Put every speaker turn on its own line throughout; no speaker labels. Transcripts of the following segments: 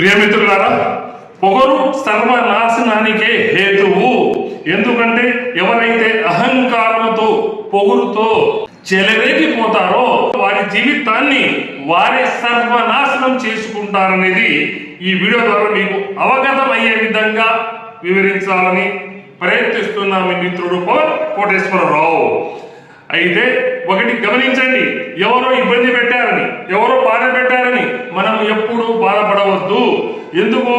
ప్రియమిత్రులారా పొగరు సర్వనాశనానికే హేతువు. ఎందుకంటే ఎవరైతే అహంకారంతో పొగురుతో చెలరేగిపోతారో వారి జీవితాన్ని వారే సర్వనాశనం చేసుకుంటారనేది ఈ వీడియో ద్వారా మీకు అవగతం అయ్యే విధంగా వివరించాలని ప్రయత్నిస్తున్న మీ మిత్రుడు పవన్ కోటేశ్వరరావు. అయితే ఒకటి గమనించండి ఎవరో ఇబ్బంది పెట్టారని ఎవరో బాధ పెట్టారని మనం ఎప్పుడూ బాధపడవద్దు ఎందుకు?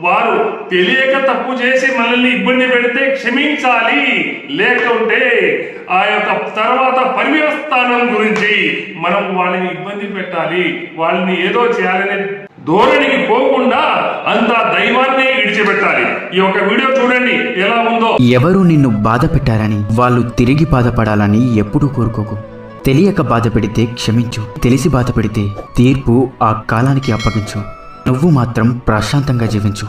వారు తెలియక తప్పు చేసి మనల్ని ఇబ్బంది పెడితే క్షమించాలి. లేకుంటే ఆ యొక్క తర్వాత పర్యవస్థానం గురించి మనం వాళ్ళని ఇబ్బంది పెట్టాలి. వాళ్ళని ఏదో చేయాలనే ధోరణికి పోకుండా అంతా దైవాన్ని విడిచిపెట్టాలి. ఈ యొక్క వీడియో చూడండి ఎలా ఉందో.
ఎవరు నిన్ను బాధ పెట్టారని వాళ్ళు తిరిగి బాధపడాలని ఎప్పుడూ కోరుకోకు. తెలియక బాధ పెడితే క్షమించు తెలిసి బాధ పెడితే తీర్పు ఆ కాలానికి అప్పగించు. నువ్వు మాత్రం ప్రశాంతంగా జీవించు.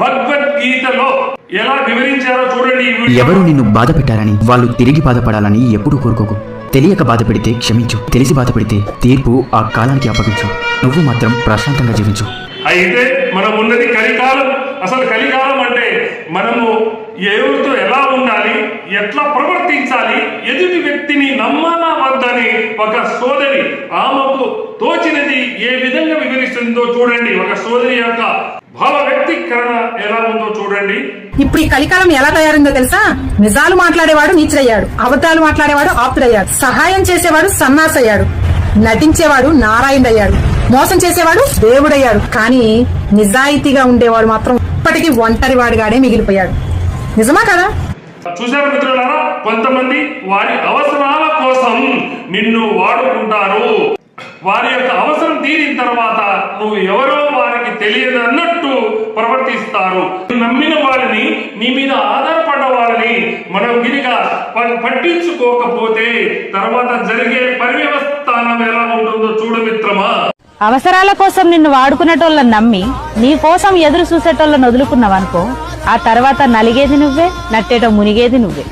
భగవద్గీతలో ఎలా వివరించారో చూడండి
ఎవరు నిన్ను బాధ పెట్టారని వాళ్ళు తిరిగి బాధపడాలని ఎప్పుడూ కోరుకోకు. తెలియక బాధ పెడితే క్షమించు తెలిసి బాధ పెడితే తీర్పు ఆ కాలానికి అప్పగించు. నువ్వు మాత్రం ప్రశాంతంగా జీవించు.
అయితే మనం ఉన్నది కలికాలం. అసలు కలికాలం అంటే మనము ఎవరితో ఎలా ఉండాలి ఎట్లా ప్రవర్తించాలి ఎదుటి వ్యక్తిని నమ్మాలా వద్దని ఒక సోదరి ఆమెకు తోచినది ఏ విధంగా వివరిస్తుందో చూడండి. ఒక సోదరి యొక్క భావ వ్యక్తీకరణ ఎలా ఉందో చూడండి.
ఇప్పుడు ఈ కలికాలం ఎలా తయారైందో తెలుసా? నిజాలు మాట్లాడేవాడు నీచుడయ్యాడు. అబద్ధాలు మాట్లాడేవాడు ఆప్తుడయ్యాడు. సహాయం చేసేవాడు సన్నాసయ్యాడు. నటించేవాడు నారాయణుడయ్యాడు. మోసం చేసేవాడు దేవుడయ్యాడు. కానీ నిజాయితీగా ఉండేవాడు మాత్రం ఇప్పటికీ ఒంటరి వాడిగానే మిగిలిపోయాడు. నిజమా కదా?
చూసారు మిత్రులారా? కొంతమంది వారి అవసరాల కోసం నిన్ను వాడుకుంటారు. వారి యొక్క అవసరం తీరిన తర్వాత నువ్వు ఎవరో వారికి తెలియదు అన్నట్టు ప్రవర్తిస్తారు నమ్మిన వారిని నీ మీద ఆధారపడ్డ వారిని మనం గిరిగా పట్టించుకోకపోతే తర్వాత జరిగే పర్యవస్థానం ఎలా ఉంటుందో చూడు మిత్రమా.
అవసరాల కోసం నిన్ను వాడుకునేటోళ్ళని నమ్మి నీ కోసం ఎదురు చూసేటోళ్ళని వదులుకున్నావనుకో ఆ తర్వాత నలిగేది నువ్వే నట్టేటో మునిగేది నువ్వే.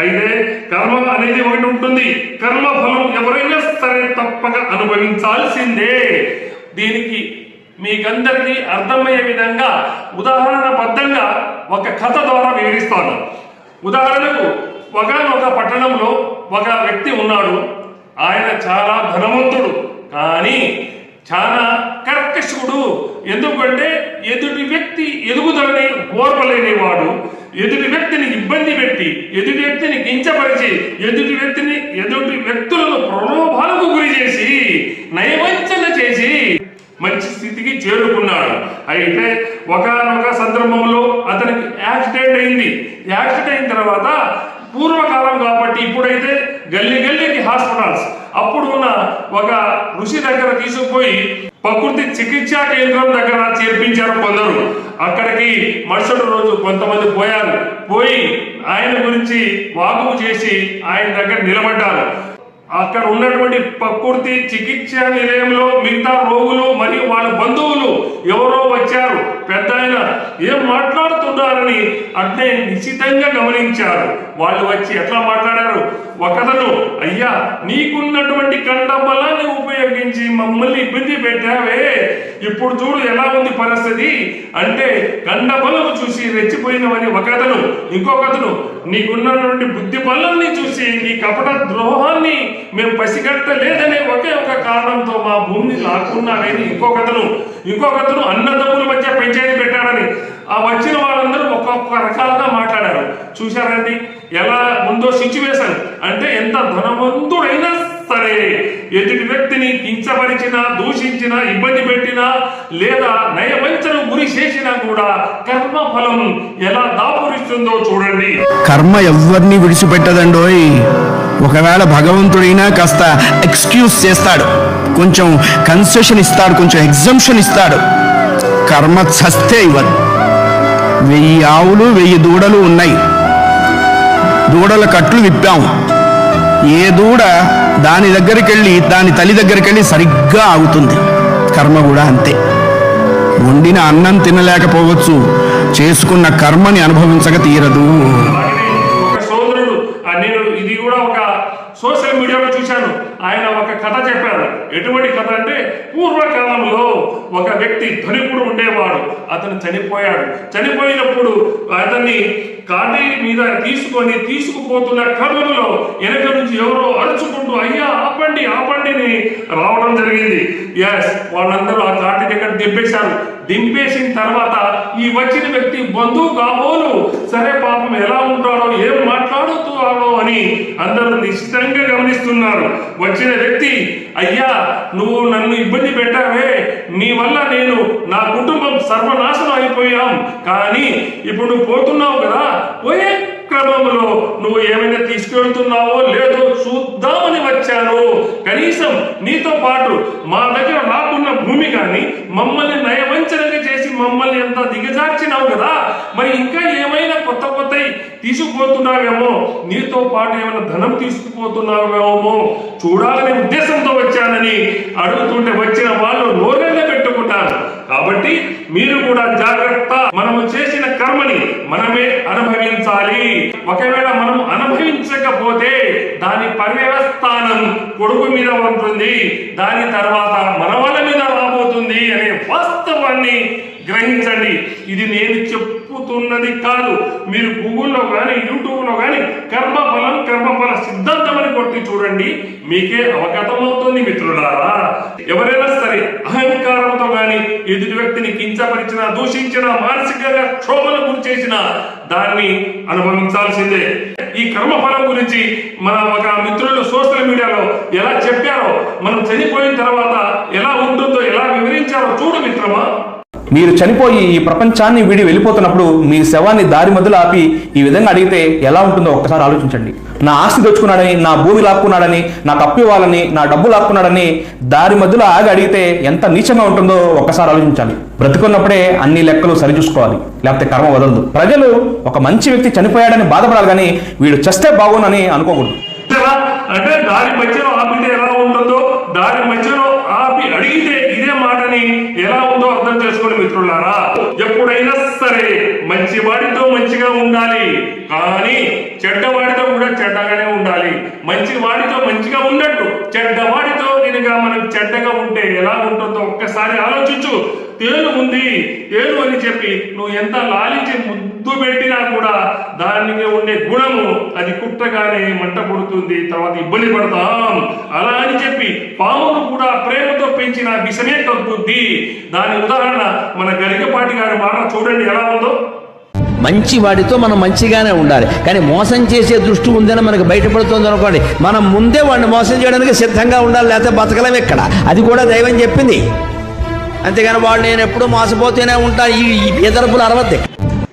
అయితే కర్మ అనేది ఒకటి ఉంటుంది. కర్మ ఫలం ఎవరైనా సరే తప్పక అనుభవించాల్సిందే. దీనికి మీకందరికీ అర్థమయ్యే విధంగా ఉదాహరణబద్ధంగా ఒక కథ ద్వారా వివరిస్తాను. ఉదాహరణకు ఒకనొక పట్టణంలో ఒక వ్యక్తి ఉన్నాడు. ఆయన చాలా ధనవంతుడు కానీ చాలా కర్కశుడు. ఎందుకంటే ఎదుటి వ్యక్తి ఎదుగుదలని ఓర్వలేనివాడు ఎదుటి వ్యక్తిని ఇబ్బంది పెట్టి ఎదుటి వ్యక్తిని కించపరిచి ఎదుటి వ్యక్తిని ఎదుటి వ్యక్తులను ప్రలోభాలకు గురి చేసి నయవంచన చేసి మంచి స్థితికి చేరుకున్నాడు. అయితే ఒకనొక సందర్భంలో అతనికి యాక్సిడెంట్ అయింది. యాక్సిడెంట్ అయిన తర్వాత పూర్వకాలం కాబట్టి ఇప్పుడైతే గల్లీ గల్లీకి హాస్పిటల్స్. అప్పుడు ఉన్న ఒక ఋషి దగ్గర తీసుకుపోయి ప్రకృతి చికిత్సా కేంద్రం దగ్గర చేర్పించారు కొందరు. అక్కడికి మరుసటి రోజు కొంతమంది పోయారు. పోయి ఆయన గురించి వాకు చేసి ఆయన దగ్గర నిలబడ్డారు. అక్కడ ఉన్నటువంటి ప్రకృతి చికిత్సా నిలయంలో మిగతా రోగులు మరియు వాళ్ళ బంధువులు ఎవరో వచ్చారు. పెద్ద ఆయన ఏం మాట్లాడుతున్నారని అంటే నిశ్చితంగా గమనించారు. వాళ్ళు వచ్చి ఎట్లా మాట్లాడారు? ఒకతను అయ్యా నీకున్నటువంటి కండ బలాన్ని ఉపయోగించి మమ్మల్ని ఇబ్బంది పెట్టావే ఇప్పుడు చూడు ఎలా ఉంది పరిస్థితి. అంటే కండ బలము చూసి రెచ్చిపోయినవని ఒకతను ఇంకొకతను నీకున్నటువంటి బుద్ధి బలాన్ని చూసి నీ కపట ద్రోహాన్ని మేము పసిగట్టలేదనే ఒకే ఒక కారణంతో మా భూమిని లాక్కున్నానని ఇంకొకతను ఇంకొకతను అన్నదమ్ముల మధ్య పెంచేది పెట్టాడని ఆ వచ్చిన వాళ్ళందరూ ఒక్కొక్క రకాలుగా మాట్లాడారు. చూశారండి ఎలా ఉందో సిచ్యువేషన్ అంటే ఎంత ధనవంతుడైనా సరే ఎదుటి వ్యక్తిని కించపరిచినా దూషించినా ఇబ్బంది పెట్టినా లేదా నయవంచను గురి చేసినా కూడా కర్మ ఫలం ఎలా దాపురిస్తుందో చూడండి.
కర్మ ఎవరిని విడిచిపెట్టదండోయ్. ఒకవేళ భగవంతుడైనా కాస్త ఎక్స్క్యూజ్ చేస్తాడు. కొంచెం కన్సెషన్ ఇస్తాడు కొంచెం ఎగ్జంప్షన్ ఇస్తాడు. కర్మ చస్తే ఇవ్వదు. వెయ్యి ఆవులు వెయ్యి దూడలు ఉన్నాయి. దూడల కట్లు విప్పాం. ఏ దూడ దాని దగ్గరికి వెళ్ళి దాని తల్లి దగ్గరికి వెళ్ళి సరిగ్గా ఆగుతుంది. కర్మ కూడా అంతే. వండిన అన్నం తినలేకపోవచ్చు. చేసుకున్న కర్మని అనుభవించక తీరదు
అలాగనే ఒక సోదరుడు ఆ నేను ఇది కూడా ఒక సోషల్ మీడియాలో చూశాను. ఆయన ఒక కథ చెప్పారు ఎటువంటి కథ అంటే పూర్వకాలంలో ఒక వ్యక్తి ధనికుడు ఉండేవాడు. అతను చనిపోయాడు. చనిపోయినప్పుడు అతన్ని కాటి మీద తీసుకొని తీసుకుపోతున్న క్రమంలో వెనక నుంచి ఎవరో అరుచుకుంటూ అయ్యా ఆపండి ఆపండిని రావడం జరిగింది. ఎస్ వాళ్ళందరూ ఆ కాటి దగ్గర దింపేశారు. దింపేసిన తర్వాత ఈ వచ్చిన వ్యక్తి బంధువు కాబోలు సరే పాపం ఎలా ఉంటాడో ఏం మాట్లాడుతున్నాడో అని అందరూ నిశ్చితంగా గమనిస్తున్నారు. వచ్చిన వ్యక్తి అయ్యా నువ్వు నన్ను ఇబ్బంది పెట్టావే. నీ వల్ల నేను నా కుటుంబం సర్వనాశనం అయిపోయాం. కానీ ఇప్పుడు నువ్వు పోతున్నావు కదా పోయే క్రమంలో నువ్వు ఏమైనా తీసుకెళ్తున్నావో లేదో చూద్దామని వచ్చాను. కనీసం నీతో పాటు మా దగ్గర నాకున్న భూమి కానీ మమ్మల్ని నయవంచనగా మమ్మల్ని ఎంత దిగజార్చినావు కదా. మరి ఇంకా ఏమైనా కొత్త కొత్త తీసుకుపోతున్నావేమో? నీతో పాటు ఏమైనా ధనం తీసుకుపోతున్నావేమో? చూడాలనే ఉద్దేశంతో వచ్చానని అడుగుతుంటే వచ్చిన వాళ్ళు నోరెళ్ళ పెట్టుకుంటారు. కాబట్టి మీరు కూడా జాగ్రత్త. మనము చేసిన కర్మని మనమే అనుభవించాలి. ఒకవేళ మనం అనుభవించకపోతే దాని పర్యవస్థానం కొడుకు మీద ఉంటుంది. దాని తర్వాత మన వాళ్ళ మీద అవుతుంది అనే వాస్తవాన్ని గ్రహించండి. ఇది నేను చెప్పుతున్నది కాదు. మీరు గూగుల్లో కానీ యూట్యూబ్లో కానీ కర్మఫలం కర్మఫల సిద్ధాంతం అని కొట్టి చూడండి. మీకే అవగతం అవుతుంది మిత్రులారా. ఎవరైనా సరే అహంకారంతో కానీ ఎదుటి వ్యక్తిని కించపరిచిన దూషించిన మానసికంగా క్షోభను గురి చేసిన దాన్ని అనుభవించాల్సిందే. ఈ కర్మఫలం గురించి మన ఒక మిత్రులు సోషల్ మీడియాలో ఎలా చెప్పారో మనం చనిపోయిన తర్వాత ఎలా ఉంటుందో ఎలా వివరించారో చూడు మిత్రమా.
మీరు చనిపోయి ఈ ప్రపంచాన్ని వీడి వెళ్ళిపోతున్నప్పుడు మీ శవాన్ని దారి మధ్యలో ఆపి ఈ విధంగా అడిగితే ఎలా ఉంటుందో ఒక్కసారి ఆలోచించండి. నా ఆస్తి తెచ్చుకున్నాడని నా భూమి లాక్కున్నాడని నా కప్పు ఇవ్వాలని నా డబ్బు లాక్కున్నాడని దారి మధ్యలో ఆగి అడిగితే ఎంత నీచంగా ఉంటుందో ఒక్కసారి ఆలోచించాలి. బ్రతుకున్నప్పుడే అన్ని లెక్కలు సరిచూసుకోవాలి. లేకపోతే కర్మ వదలదు. ప్రజలు ఒక మంచి వ్యక్తి చనిపోయాడని బాధపడాలి కానీ వీడు చస్తే బాగుందని అనుకోకూడదు.
అంటే దారి మధ్యలో ఆపితే ఎలా ఉంటుందో దారి మధ్యలో ఆపి అడిగితే ఇదే ఎలా ఉందో అర్థం చేసుకోండి మిత్రులారా. ఎప్పుడైనా సరే మంచి వాడితో మంచిగా ఉండాలి. కానీ చెడ్డవాడితో కూడా చెడ్డగానే ఉండాలి. మంచి వాడితో మంచిగా ఉన్నట్టు చెడ్డవాడితో కనుక మనం చెడ్డగా ఉంటే ఎలా ఉంటుందో ఒక్కసారి ఆలోచించు. తేను ఉంది తేను అని చెప్పి నువ్వు ఎంత లాలించి ముద్దు పెట్టినా కూడా దానికి ఉండే గుణము అది కుట్టగానే మంట పుడుతుంది తర్వాత ఇబ్బంది పడతాం. అలా అని చెప్పి పామును కూడా ప్రేమతో పెంచిన విషమే తగ్గుద్ది. దాని ఉదాహరణ మన గరికపాటి గారి మాట చూడండి ఎలా ఉందో?
మంచి వాడితో మనం మంచిగానే ఉండాలి. కానీ మోసం చేసే దృష్టి ఉందని మనకు బయటపడుతుంది అనుకోండి. మనం ముందే వాడిని మోసం చేయడానికి సిద్ధంగా ఉండాలి లేకపోతే బతకలేం ఇక్కడ అది కూడా దైవం చెప్పింది. అంతేగాని వాడు నేను ఎప్పుడూ మోసపోతూనే ఉంటాను. ఈ ఈ ఎదరపులు అరవద్దు.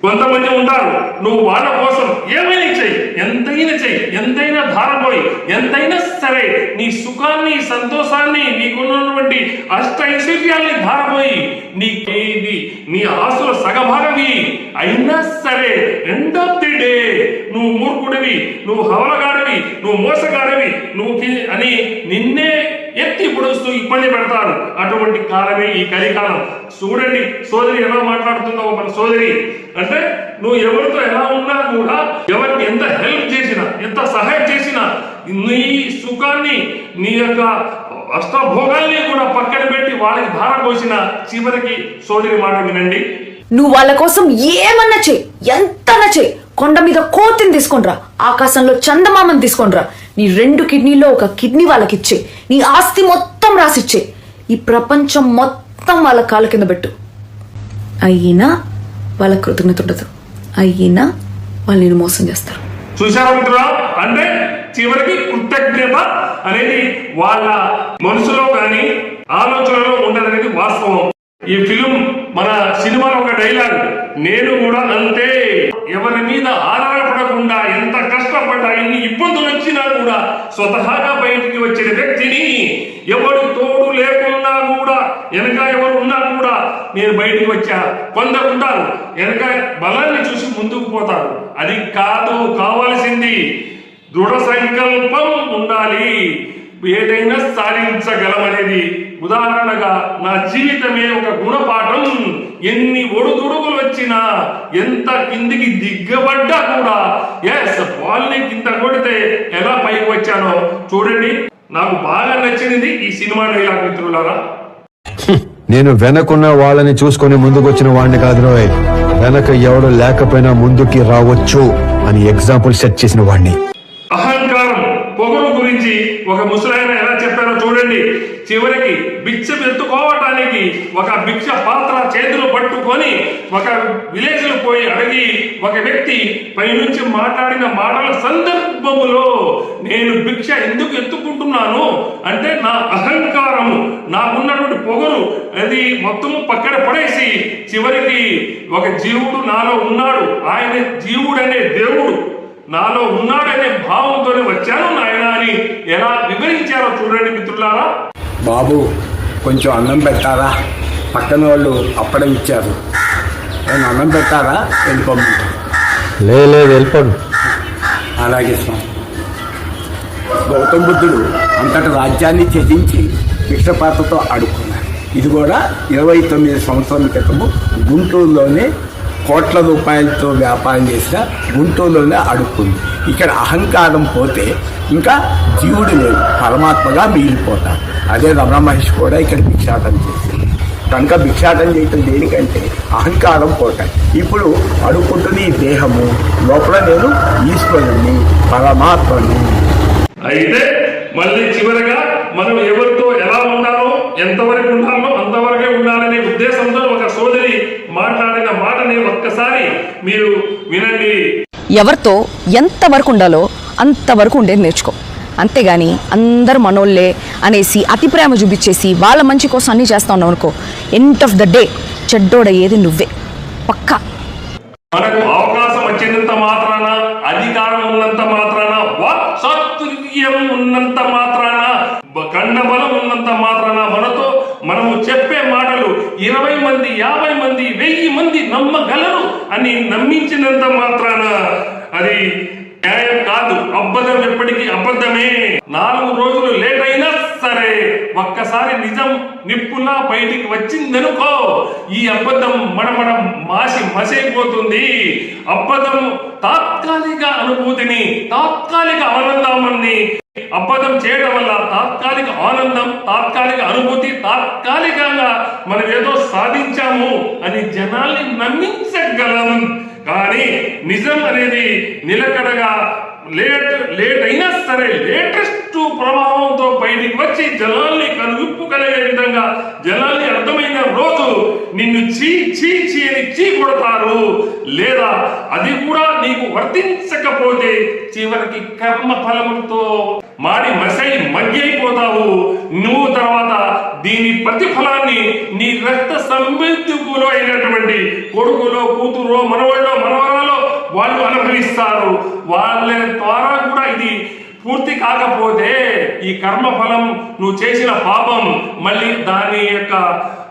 కొంతమంది ఉంటారు నువ్వు వాళ్ళ కోసం ఏమైనా చెయ్యి ఎంతైనా చెయ్యి ఎంతైనా ధారపోయి ఎంతైనా సరే నీ సుఖాన్ని సంతోషాన్ని నీకున్నటువంటి అష్ట ఐశ్వర్యాల్ని ధారపోయి నీ ఇది నీ ఆశల సగభాగవి అయినా సరే ఎండ్ ఆఫ్ ది డే నువ్వు మూర్ఖుడివి నువ్వు హవలగాడివి నువ్వు మోసగాడివి నువ్వు అని నిన్నే ఎత్తి పొడుస్తూ ఇబ్బంది పెడతారు. అటువంటి కాలమే ఈ కలికాలం. చూడండి సోదరి ఎలా మాట్లాడుతున్నావు మన సోదరి. అంటే నువ్వు ఎవరితో ఎలా ఉన్నా కూడా ఎవరికి ఎంత హెల్ప్ చేసినా ఎంత సహాయం చేసినా నీ సుఖాన్ని నీ యొక్క అష్టభోగాల్ని కూడా పక్కన పెట్టి వాళ్ళకి భారం పోసిన చివరికి సోదరి మాట వినండి.
నువ్వు వాళ్ళ కోసం ఏమన్నా చేయి ఎంతన చెయ్యి కొండ మీద కోతిని తీసుకొనిరా ఆకాశంలో చందమామని తీసుకొనిరా నీ రెండు కిడ్నీలో ఒక కిడ్నీ వాళ్ళకి ఇచ్చే నీ ఆస్తి మొత్తం రాసిచ్చే. ఈ ప్రపంచం మొత్తం వాళ్ళ కాళ్ళ కింద పెట్టు. అయినా వాళ్ళ కృతజ్ఞత ఉండదు. అయినా వాళ్ళు నేను మోసం చేస్తారు.
చూసారా మిత్రులా అంటే చివరికి కృతజ్ఞత అనేది వాళ్ళ మనసులో కానీ ఆలోచనలో ఉండదనేది వాస్తవం. ఈ ఫిలిం మన సినిమాలో ఒక డైలాగ్ నేను కూడా అంతే. ఎవరి మీద ఆధారపడకుండా ఎంత కష్టపడ్డా ఎన్ని ఇబ్బందులు వచ్చినా కూడా స్వతహాగా బయటికి వచ్చిన వ్యక్తిని ఎవరు తోడు లేకున్నా కూడా వెనక ఎవరు ఉన్నా కూడా నేను బయటికి వచ్చా. కొందరు ఉంటారు వెనక బలాన్ని చూసి ముందుకు పోతారు. అది కాదు కావాల్సింది దృఢ సంకల్పం ఉండాలి. ఏదైనా సాధించగలమనేది. ఉదాహరణగా నా జీవితమే ఒక గుణపాఠం. ఎన్ని ఒడుదుడుకులు వచ్చినా ఎంత కిందికి దిగ్గబడ్డా కూడా ఎస్ బాల్ని కింద కొడితే ఎలా పైకి వచ్చానో చూడండి. నాకు బాగా నచ్చింది ఈ సినిమా డైలాగ్ మిత్రులారా.
నేను వెనకున్న వాళ్ళని చూసుకొని ముందుకొచ్చిన వాడిని కాదు రోయ్. వెనక ఎవడు లేకపోయినా ముందుకి రావచ్చు అని ఎగ్జాంపుల్ సెట్ చేసిన వాడిని.
అహంకారం పొగరు గురించి ఒక ముసలాయన ఎలా చెప్పారో చూడండి. చివరికి భిక్ష ఎత్తుకోవటానికి ఒక భిక్ష పాత్ర చేతులు పట్టుకొని ఒక విలేజ్లో పోయి అడిగి ఒక వ్యక్తి పైనుంచి మాట్లాడిన మాటల సందర్భములో నేను భిక్ష ఎందుకు ఎత్తుకుంటున్నాను అంటే నా అహంకారము నాకున్నటువంటి పొగరు అది మొత్తము పక్కన పడేసి చివరికి ఒక జీవుడు నాలో ఉన్నాడు. ఆయన జీవుడనే దేవుడు. నాలో ఉన్నాడనే భావంతోనే వచ్చాను నాయన అని ఎలా వివరించారో చూడండి మిత్రులారా.
బాబు కొంచెం అన్నం పెట్టారా? పక్కన వాళ్ళు అప్పడం ఇచ్చారు. నేను అన్నం పెట్టారా? వెళ్ళిపోమంటారు
లే లే వెళ్ళిపోడు.
అలాగే స్వామి. గౌతమ బుద్ధుడు అంతటి రాజ్యాన్ని త్యజించి భిక్షపాత్రతో ఆడుకున్నాడు. ఇది కూడా ఇరవై తొమ్మిది సంవత్సరాల క్రితము గుంటూరులోనే కోట్ల రూపాయలతో వ్యాపారం చేసిన గుంటూరులోనే అడుక్కుంది. ఇక్కడ అహంకారం పోతే ఇంకా జీవుడు లేదు పరమాత్మగా మిగిలిపోతాడు. అదే రమణ మహర్షి కూడా ఇక్కడ భిక్షాటం చేసింది కనుక భిక్షాటం చేయటం దేనికంటే అహంకారం పోతాయి ఇప్పుడు అడుక్కుంటుంది ఈ దేహము. లోపల నేను ఈశ్వరుణ్ణి పరమాత్మని.
అయితే మళ్ళీ చివరగా మనం ఎవరితో ఎలా ఉండాలో ఎంతవరకు ఉండాలో అంతవరకే ఉండాలనే ఉద్దేశంతో ఒక సోదరి మాట్లాడిన మాటని ఒక్కసారి మీరు వినండి.
ఎవరితో ఎంతవరకు ఉండాలో అంతవరకు ఉండేది నేర్చుకో. అంతేగాని అందరు మనోళ్ళే అనేసి అతి ప్రేమ చూపించేసి వాళ్ళ మంచి కోసం అన్నీ చేస్తా ఉన్నావు అనుకో ఎండ్ ఆఫ్ ద డే చెడ్డోడయ్యేది నువ్వే. పక్కా.
మనకు అవకాశం వచ్చినంత మాత్రాన అధికారం ఉన్నంత మాత్రాన వాక్చాతుర్యం ఉన్నంత మాత్రాన కండ బలం ఉన్నంత మాత్రాన మనతో మనము చెప్పే మాటలు ఇరవై మంది యాభై మంది వెయ్యి మంది నమ్మగలరు అని నమ్మించినంత మాత్రాన అది న్యాయం కాదు. అబద్ధం ఎప్పటికీ అబద్ధమే. నాలుగు రోజులు లేట్ అయినా సరే ఒక్కసారి నిజం ఉన్నా బయటికి వచ్చిందనుకో ఈ అబద్ధం మడమడం మాసి మసైపోతుంది. అబద్ధం తాత్కాలిక అనుభూతిని తాత్కాలిక ఆనందాన్ని అబద్ధం చేయడం వల్ల తాత్కాలిక ఆనందం తాత్కాలిక అనుభూతి తాత్కాలికంగా మనం ఏదో సాధించాము అని జనాల్ని నమ్మించగలం. కానీ నిజం అనేది నిలకడగా లేట్ లేట్ అయినా సరే లేటెస్ట్ ప్రభావంతో బయటికి వచ్చి జనాల్ని కనువిప్పు కలిగే విధంగా జలాల్ని అర్థమైన రోజు నిన్ను చీ చీ చీ అని చీ కొడతారు. లేదా అది కూడా నీకు వర్తించకపోతే చివరికి కర్మ ఫలముతో మారి మసై మగ్గిపోతావు నువ్వు తర్వాత దీని ప్రతిఫలాన్ని నీ రక్త సంబంధికులు అయినటువంటి కొడుకులో కూతురు మనవాళ్ళో మనవరాలో వాళ్ళు అనుభవిస్తారు వాళ్ళ ద్వారా కూడా ఇది పూర్తి కాకపోతే ఈ కర్మఫలం నువ్వు చేసిన పాపం మళ్ళీ దాని యొక్క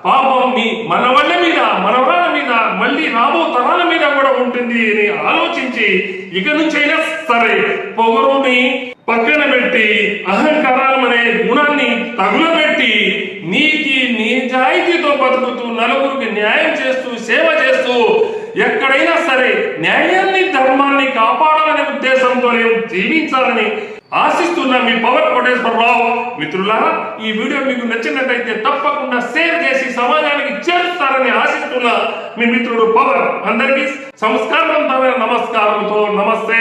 పాపం మీ మనవళ్ళ మీద మనవరాల మీద మళ్ళీ రాబో తరాల మీద కూడా ఉంటుంది అని ఆలోచించి ఇక నుంచైనా సరే పొగరుని పక్కన పెట్టి అహంకారం అనే గుణాన్ని తగులబెట్టి నీతి నిజాయితీతో బతుకుతూ నలుగురికి న్యాయం చేస్తూ సేవ చేస్తూ ఎక్కడైనా సరే న్యాయాన్ని ధర్మాన్ని కాపాడాలనే ఉద్దేశంతో జీవించాలని ఆశిస్తున్న మీ పవర్ కోటేశ్వరరావు. మిత్రులారా ఈ వీడియో మీకు నచ్చినట్టయితే తప్పకుండా షేర్ చేసి సమాజానికి చేరుతారని ఆశిస్తున్న మీ మిత్రుడు పవర్. అందరికీ సంస్కారం నమస్కారంతో నమస్తే.